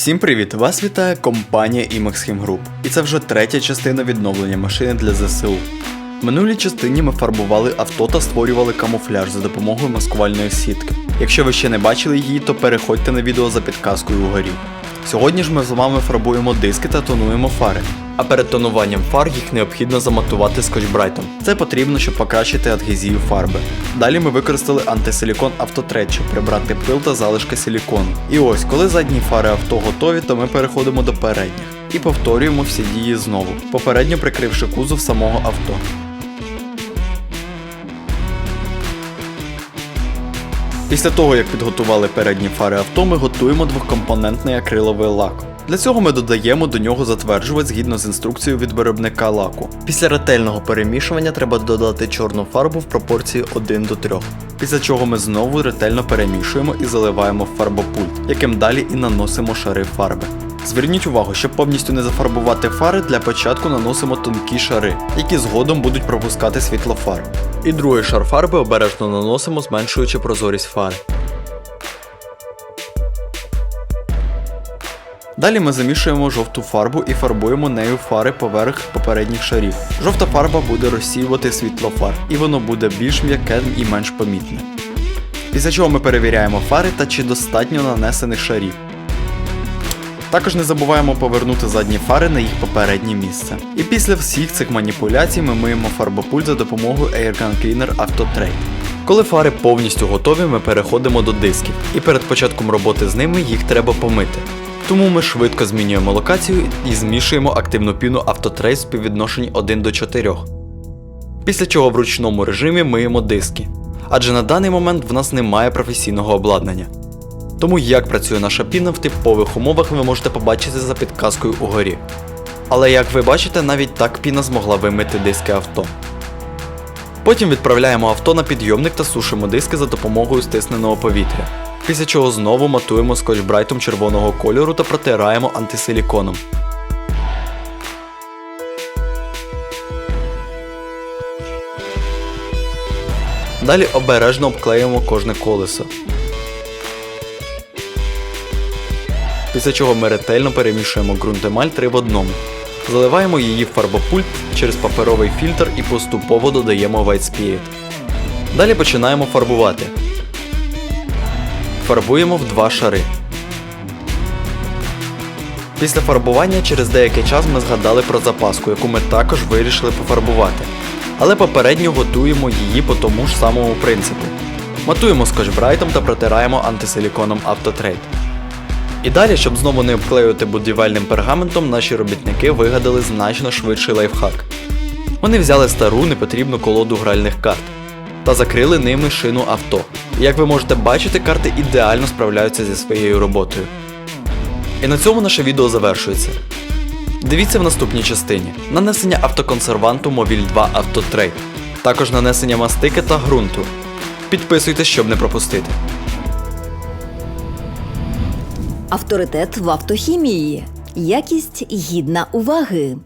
Всім привіт! Вас вітає компанія IMAX Group. І це вже третя частина відновлення машини для ЗСУ. В минулій частині ми фарбували авто та створювали камуфляж за допомогою маскувальної сітки. Якщо ви ще не бачили її, то переходьте на відео за підказкою угорі. Сьогодні ж ми з вами фарбуємо диски та тонуємо фари. А перед тонуванням фар їх необхідно заматувати скотчбрайтом. Це потрібно, щоб покращити адгезію фарби. Далі ми використали антисилікон автотрет, щоб прибрати пил та залишки силікону. І ось, коли задні фари авто готові, то ми переходимо до передніх і повторюємо всі дії знову, попередньо прикривши кузов самого авто. Після того, як підготували передні фари авто, ми готуємо двохкомпонентний акриловий лак. Для цього ми додаємо до нього затверджувач згідно з інструкцією від виробника лаку. Після ретельного перемішування треба додати чорну фарбу в пропорції 1 до 3. Після чого ми знову ретельно перемішуємо і заливаємо в фарбопульт, яким далі і наносимо шари фарби. Зверніть увагу, щоб повністю не зафарбувати фари, для початку наносимо тонкі шари, які згодом будуть пропускати світло фар. І другий шар фарби обережно наносимо, зменшуючи прозорість фари. Далі ми замішуємо жовту фарбу і фарбуємо нею фари поверх попередніх шарів. Жовта фарба буде розсіювати світло фар, і воно буде більш м'яке і менш помітне. Після чого ми перевіряємо фари та чи достатньо нанесених шарів. Також не забуваємо повернути задні фари на їх попереднє місце. І після всіх цих маніпуляцій ми миємо фарбопульт за допомогою Airgun Cleaner Autotrade. Коли фари повністю готові, ми переходимо до дисків, і перед початком роботи з ними їх треба помити. Тому ми швидко змінюємо локацію і змішуємо активну піну Autotrade в співвідношенні 1 до 4. Після чого в ручному режимі миємо диски. Адже на даний момент в нас немає професійного обладнання. Тому як працює наша піна в типових умовах ви можете побачити за підказкою угорі. Але як ви бачите, навіть так піна змогла вимити диски авто. Потім відправляємо авто на підйомник та сушимо диски за допомогою стисненого повітря. Після чого знову матуємо скотчбрайтом червоного кольору та протираємо антисиліконом. Далі обережно обклеюємо кожне колесо. Після чого ми ретельно перемішуємо ґрунтемаль 3 в одному. Заливаємо її в фарбопульт через паперовий фільтр і поступово додаємо White Spirit. Далі починаємо фарбувати. Фарбуємо в два шари. Після фарбування через деякий час ми згадали про запаску, яку ми також вирішили пофарбувати. Але попередньо готуємо її по тому ж самому принципу. Матуємо скотчбрайтом та протираємо антисиліконом Autotrade. І далі, щоб знову не обклеювати будівельним пергаментом, наші робітники вигадали значно швидший лайфхак. Вони взяли стару непотрібну колоду гральних карт та закрили ними шину авто. Як ви можете бачити, карти ідеально справляються зі своєю роботою. І на цьому наше відео завершується. Дивіться в наступній частині: нанесення автоконсерванту Mobile 2 Autotrade, також нанесення мастики та ґрунту. Підписуйтесь, щоб не пропустити. Авторитет в автохімії. Якість гідна уваги.